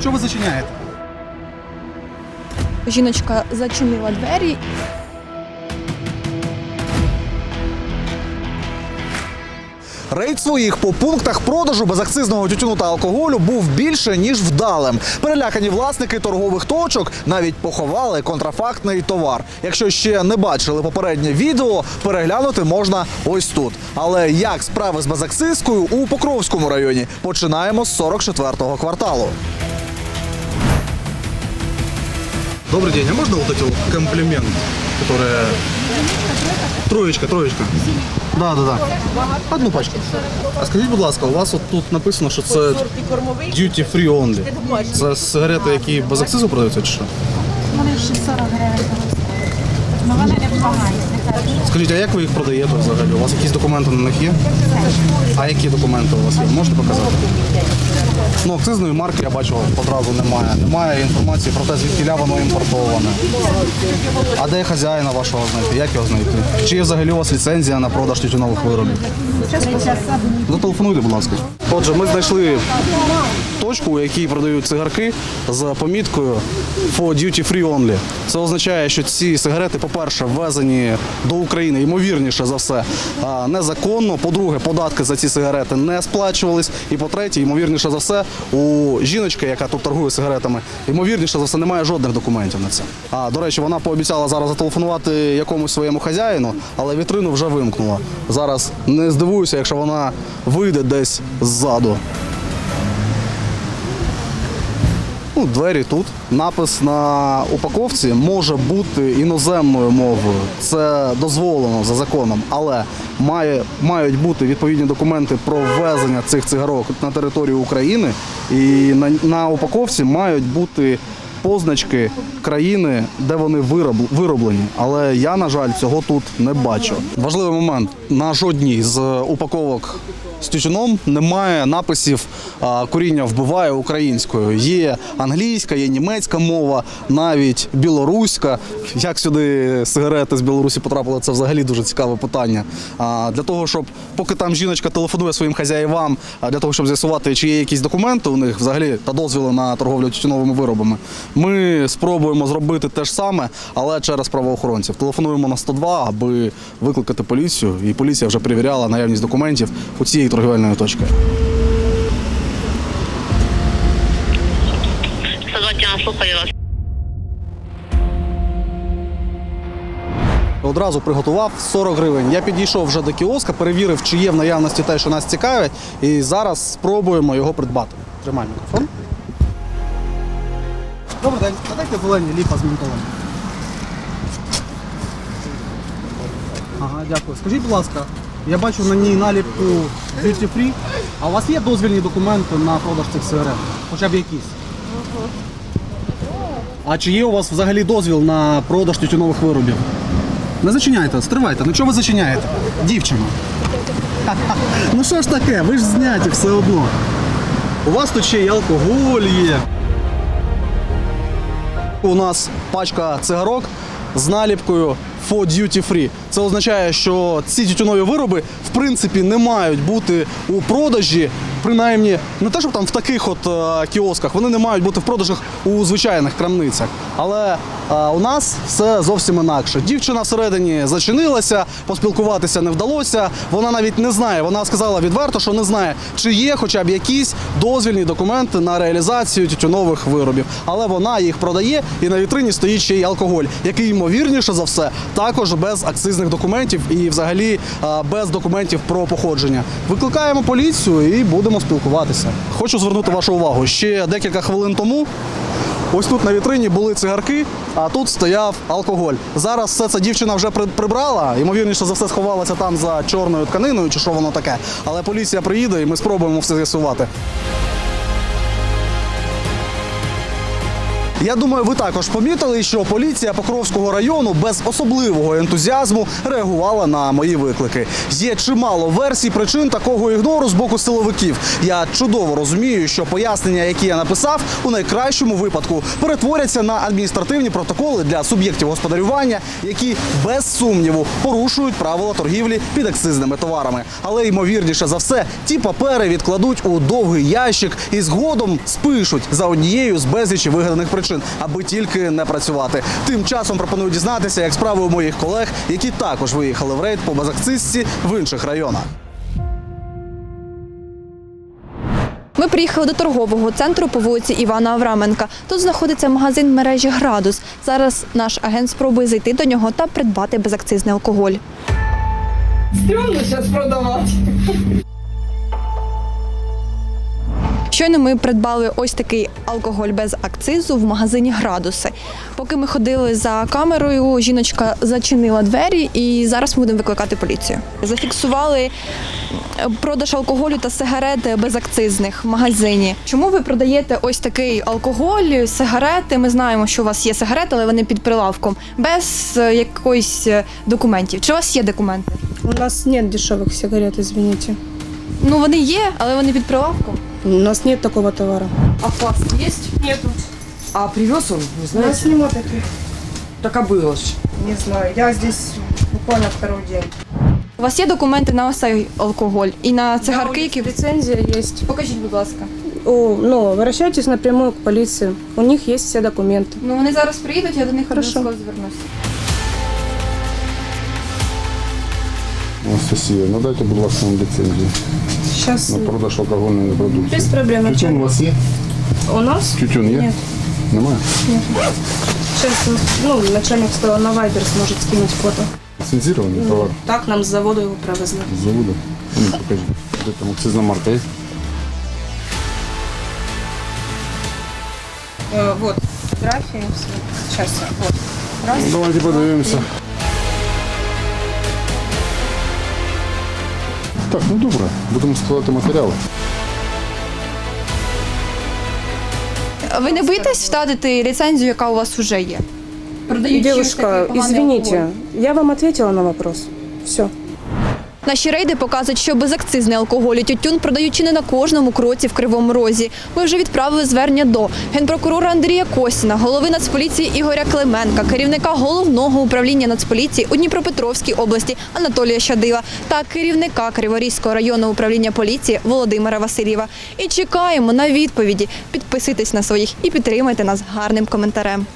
Що ви зачиняєте? Жіночка зачинила двері. Рейд своїх по пунктах продажу безакцизного тютюну та алкоголю був більше ніж вдалим. Перелякані власники торгових точок навіть поховали контрафактний товар. Якщо ще не бачили попереднє відео, переглянути можна ось тут. Але як справи з безакцизкою у Покровському районі? Починаємо з 44-го кварталу. Добрый день, а можно вот эти вот комплимент, которые... Троечка, троечка. Да, да, да. Одну пачку. А скажіть, будь ласка, у вас от тут написано, що це duty free only. Це сигарети, які без акцизу продаються чи що? Вони 640 гривень. Ну вони не погані. Скажіть, а як ви їх продаєте взагалі? У вас якісь документи на них є? А які документи у вас є? Можете показати? Ну, акцизної марки я бачу одразу немає. Немає інформації про те, звідки воно імпортоване. А де хазяїна вашого знайти? Як його знайти? Чи є взагалі у вас ліцензія на продаж тютюнових виробів? Зателефонуйте, будь ласка. Отже, ми знайшли точку, у якій продають цигарки з поміткою for duty free only. Це означає, що ці сигарети, по-перше, ввезені до України, ймовірніше за все, незаконно. По-друге, податки за ці сигарети не сплачувались. І по-третє, ймовірніше за все, у жіночки, яка тут торгує сигаретами, ймовірніше за все, немає жодних документів на це. А до речі, вона пообіцяла зараз зателефонувати якомусь своєму хазяїну, але вітрину вже вимкнула. Зараз не здивуюся, якщо вона вийде десь ззаду. Ну, двері тут. Напис на упаковці може бути іноземною мовою. Це дозволено за законом, але має, мають бути відповідні документи про ввезення цих цигарок на територію України. І на, на упаковці мають бути позначки країни, де вони вироб- вироблені. Але я, на жаль, цього тут не бачу. Важливий момент: на жодній з упаковок з тютюном немає написів а, коріння вбиває українською. Є англійська, є німецька мова, навіть білоруська. Як сюди сигарети з Білорусі потрапили, це взагалі дуже цікаве питання. Для того, щоб поки там жіночка телефонує своїм хазяївам, для того, щоб з'ясувати, чи є якісь документи у них взагалі та дозвіли на торговлю тютюновими виробами, ми спробуємо зробити те ж саме, але через правоохоронців. Телефонуємо на 102, аби викликати поліцію, і поліція вже перевіряла наявність документів у цієї Согласна, слухаю вас. Одразу приготував 40 гривень. Я підійшов вже до кіоска, перевірив, чи є в наявності те, що нас цікавить, і зараз спробуємо його придбати. Тримай мікрофон. Добрий день, надайте зелені ліпа з ментолом. Ага, дякую. Скажіть, будь ласка, я бачу на ній наліпку duty free, а у вас є дозвільні документи на продаж цих сигарет? Хоча б якісь? А чи є у вас взагалі дозвіл на продаж тютюнових виробів? Не зачиняйте, стривайте. Ну чого ви зачиняєте? Дівчина. Ну що ж таке, ви ж зняті все одно. У вас тут ще й алкоголь є. У нас пачка цигарок з наліпкою for duty free. Це означає, що ці тютюнові вироби в принципі не мають бути у продажі, принаймні не те, щоб там в таких от е, кіосках, вони не мають бути в продажах у звичайних крамницях. Але е, у нас все зовсім інакше. Дівчина всередині зачинилася, поспілкуватися не вдалося. Вона навіть не знає. Вона сказала відверто, що не знає, чи є хоча б якісь дозвільні документи на реалізацію тютюнових виробів. Але вона їх продає, і на вітрині стоїть ще й алкоголь, який ймовірніше за все також без акцизних документів і взагалі без документів про походження. Викликаємо поліцію і будемо спілкуватися. Хочу звернути вашу увагу. Ще декілька хвилин тому Ось тут на вітрині були цигарки, а тут стояв алкоголь. Зараз все це дівчина вже при- прибрала, ймовірніше за все сховалася там за чорною тканиною, чи що воно таке. Але поліція приїде і ми спробуємо все з'ясувати. Я думаю, ви також помітили, що поліція Покровського району без особливого ентузіазму реагувала на мої виклики. Є чимало версій причин такого ігнору з боку силовиків. Я чудово розумію, що пояснення, які я написав, у найкращому випадку перетворяться на адміністративні протоколи для суб'єктів господарювання, які без сумніву порушують правила торгівлі під акцизними товарами. Але ймовірніше за все, ті папери відкладуть у довгий ящик і згодом спишуть за однією з безлічі вигаданих причин, аби тільки не працювати. Тим часом пропоную дізнатися, як справи у моїх колег, які також виїхали в рейд по безакцизці в інших районах. Ми приїхали до торгового центру по вулиці Івана Авраменка. Тут знаходиться магазин мережі Градус. Зараз наш агент спробує зайти до нього та придбати безакцизний алкоголь. Стрёмно сейчас продавать. Щойно ми придбали ось такий алкоголь без акцизу в магазині Градуси. Поки ми ходили за камерою, жіночка зачинила двері і зараз ми будемо викликати поліцію. Зафіксували е, продаж алкоголю та сигарет безакцизних в магазині. Чому ви продаєте ось такий алкоголь, сигарети? Ми знаємо, що у вас є сигарети, але вони під прилавком, без е, якоїсь е, документів. Чи у вас є документи? У нас нет дешевых сигарет, извините. Ну вони є, але вони під прилавком. У нас нет такого товара. А факс есть? Нету. А привез он, не У знаете? нас нема таких. Так а было ж. Не знаю. Я здесь буквально второй день. У вас є документи на ось цей алкоголь і на цигарки, які Лицензия есть. покажіть, будь ласка. О, ну, обращайтесь напрямую к полиции. У них есть все документы. Ну вони зараз приїдуть, я до них Хорошо. обов'язково звернуся. Анастасія, надайте, будь ласка, нам ліцензію Сейчас. на продаж алкогольної продукції. Без проблем. Тютюн у вас є? У нас? Тютюн є? Нет. Немає? Сейчас, ну, начальник сказал, на Вайбер сможет скинуть фото. Ліцензірований товар Так нам с завода его привезли. з заводу? Ну, покажіть. Де там акцизна марка є? Э, вот, фотографии. Сейчас, вот. Раз. Ну, давайте подивимося. Так, ну добре, будемо складати матеріали. Ви не боїтесь втратити ліцензію, яка у вас вже є? Продаючи Девушка, поганий извините, алкоголь. я вам ответила на вопрос. Все. Наші рейди показують, що безакцизний алкоголь і тютюн продають чи не на кожному кроці в Кривому Розі. Ми вже відправили звернення до генпрокурора Андрія Костіна, голови Нацполіції Ігоря Клименка, керівника головного управління Нацполіції у Дніпропетровській області Анатолія Щадила та керівника Криворізького районного управління поліції Володимира Васильєва. І чекаємо на відповіді. Підписуйтесь на своїх і підтримайте нас гарним коментарем.